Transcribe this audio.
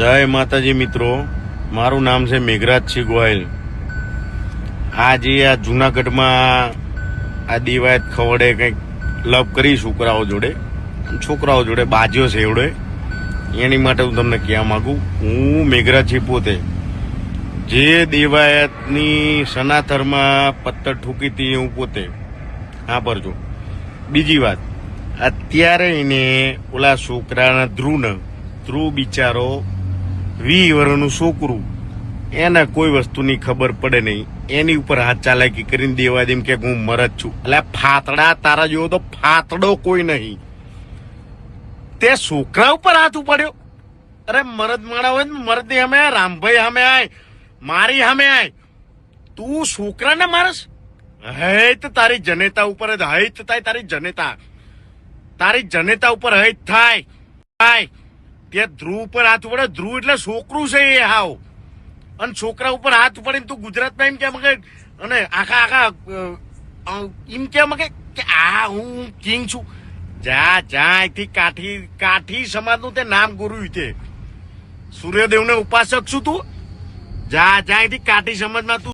જય માતાજી મિત્રો. મારું નામ છે મેઘરાજસિંહ ગોયલ આજે આ જુનાગઢમાં આ દિવાયત ખવડે કંઈક લવ કરી છોકરાઓ જોડે. છોકરાઓ જોડે, બાજ્યો છે એવડે. એની માટે હું તમને કહેવા માગું, હું મેઘરાજસિંહ પોતે. જે દેવાયતની સનાતરમાં પત્તર ઠૂકી હતી હું પોતે. હા પરજો બીજી વાત, અત્યારે એને ઓલા છોકરાના ધ્રુવને, ધ્રુવ બિચારો વી વર્ષનું છોકરું. એને કોઈ વસ્તુની ખબર પડે નહીં. એની ઉપર હાથ ચાલાકી કરીને દેવા દેમ કે હું મરદ છું. એટલે ફાતડા તારા જેવો તો ફાતડો કોઈ નહીં. તે છોકરા ઉપર હાથ ઉપાડ્યો. અરે મરદ માણા હોય મરદની આય, રામભાઈ અમે આય મારી સામે આય. તું છોકરાને મારસ? હૈત તારી જનેતા ઉપર હૈત થાય તારી જનેતા. તારી જનેતા ઉપર હૈત થાય. થાય. તે ધ્રુવ ઉપર હાથ પડે ધ્રુવ એટલે છોકરું છે એ હાવ. અને છોકરા ઉપર હાથ પડે તું ગુજરાતમાં એમ કેમ કે, અને આખા આખા એમ કેમ કે આ હું કિંગ છું. જા જા, અહીંથી કાઠી કાઠી સમાજનું તે નામ ગુરુ તે. સૂર્યદેવને ઉપાસક છું તું. જા જા, અહીંથી કાઠી સમાજમાં તું